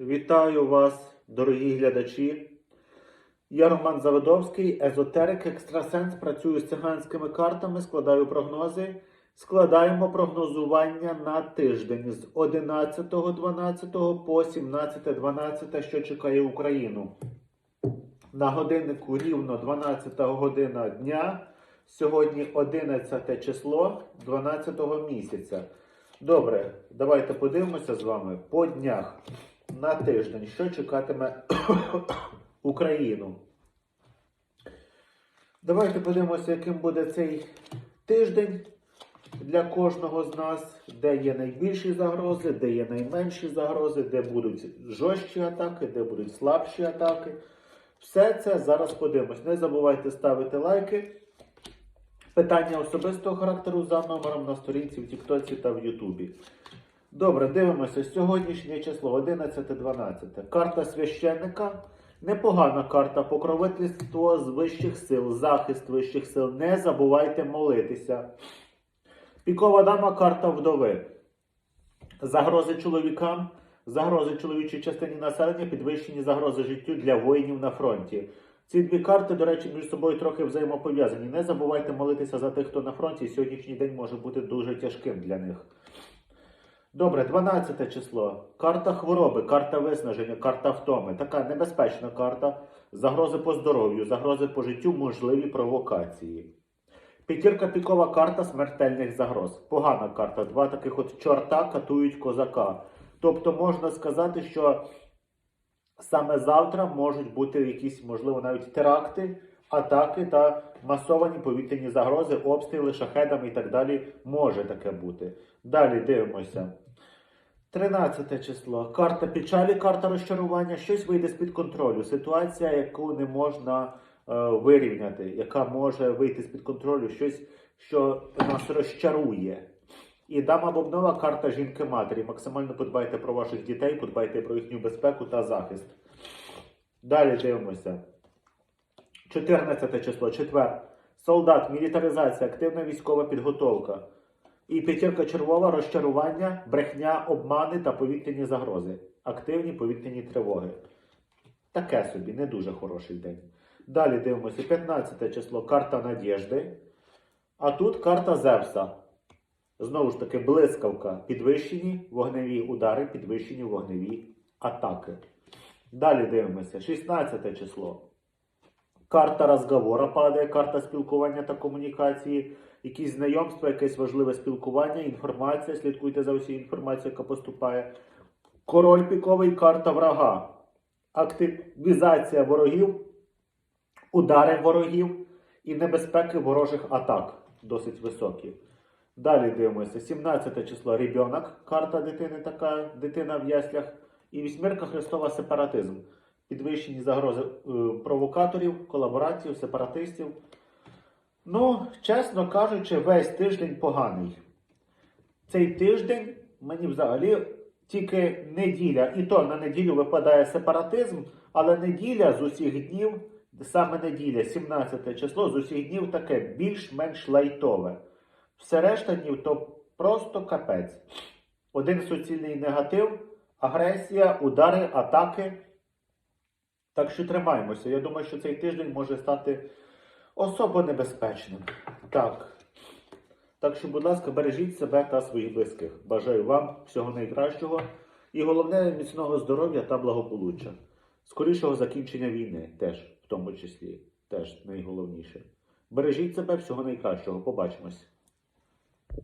Вітаю вас, дорогі глядачі. Я Роман Заводовський, езотерик, екстрасенс, працюю з циганськими картами, складаю прогнози. Складаємо прогнозування на тиждень з 11.12 по 17.12, що чекає Україну. На годиннику рівно 12 година дня. Сьогодні 11 число 12 місяця. Добре, давайте подивимося з вами по днях на тиждень, що чекатиме Україну. Давайте подивимося, яким буде цей тиждень для кожного з нас, де є найбільші загрози, де є найменші загрози, де будуть жорсткі атаки, де будуть слабші атаки. Все це зараз подивимось. Не забувайте ставити лайки. Питання особистого характеру за номером на сторінці в Тіктоці та в Ютубі. Добре, дивимося. Сьогоднішнє число 11-12. Карта священника. Непогана карта. Покровительство з вищих сил, захист вищих сил. Не забувайте молитися. Пікова дама карта вдови. Загрози чоловікам, загрози чоловічій частині населення, підвищені загрози життю для воїнів на фронті. Ці дві карти, до речі, між собою трохи взаємопов'язані. Не забувайте молитися за тих, хто на фронті. Сьогоднішній день може бути дуже тяжким для них. Добре, 12 число. Карта хвороби, карта виснаження, карта втоми. Така небезпечна карта. Загрози по здоров'ю, загрози по життю, можливі провокації. П'ятірка пікова карта смертельних загроз. Погана карта. Два таких от чорта катують козака. Тобто можна сказати, що саме завтра можуть бути якісь, можливо, навіть теракти, атаки та масовані повітряні загрози, обстріли шахедами і так далі. Може таке бути. Далі дивимося. 13 число. Карта печалі, карта розчарування. Щось вийде з-під контролю. Ситуація, яку не можна е, вирівняти, яка може вийти з-під контролю, щось, що нас розчарує. І дама Бобнова карта жінки-матері. Максимально подбайте про ваших дітей, подбайте про їхню безпеку та захист. Далі дивимося. 14 число, четвер. Солдат, мілітаризація, активна військова підготовка. І п'ятірка червова розчарування, брехня, обмани та повітряні загрози. Активні повітряні тривоги. Таке собі, не дуже хороший день. Далі дивимося. 15 число карта надіжди. А тут карта Зевса. Знову ж таки, блискавка. Підвищені вогневі удари, підвищені вогневі атаки. Далі дивимося. 16 число. Карта розговора падає, карта спілкування та комунікації, якісь знайомства, якесь важливе спілкування, інформація. Слідкуйте за усією інформацією, яка поступає. Король піковий, карта врага. Активізація ворогів, удари ворогів і небезпеки ворожих атак досить високі. Далі дивимося. 17 число ребенок, карта дитини така, дитина в яслях. І вісьмірка Христова сепаратизм. Підвищені загрози е, провокаторів, колаборацій, сепаратистів. Ну, чесно кажучи, весь тиждень поганий. Цей тиждень мені взагалі тільки неділя. І то на неділю випадає сепаратизм, але неділя з усіх днів, саме неділя, 17 число, з усіх днів таке більш-менш лайтове. Все решта днів то просто капець. Один суцільний негатив, агресія, удари, атаки. Так що тримаємося. Я думаю, що цей тиждень може стати особо небезпечним. Так. Так що, будь ласка, бережіть себе та своїх близьких. Бажаю вам всього найкращого і головне міцного здоров'я та благополуччя. Скорішого закінчення війни теж, в тому числі, теж найголовніше. Бережіть себе, всього найкращого. Побачимось.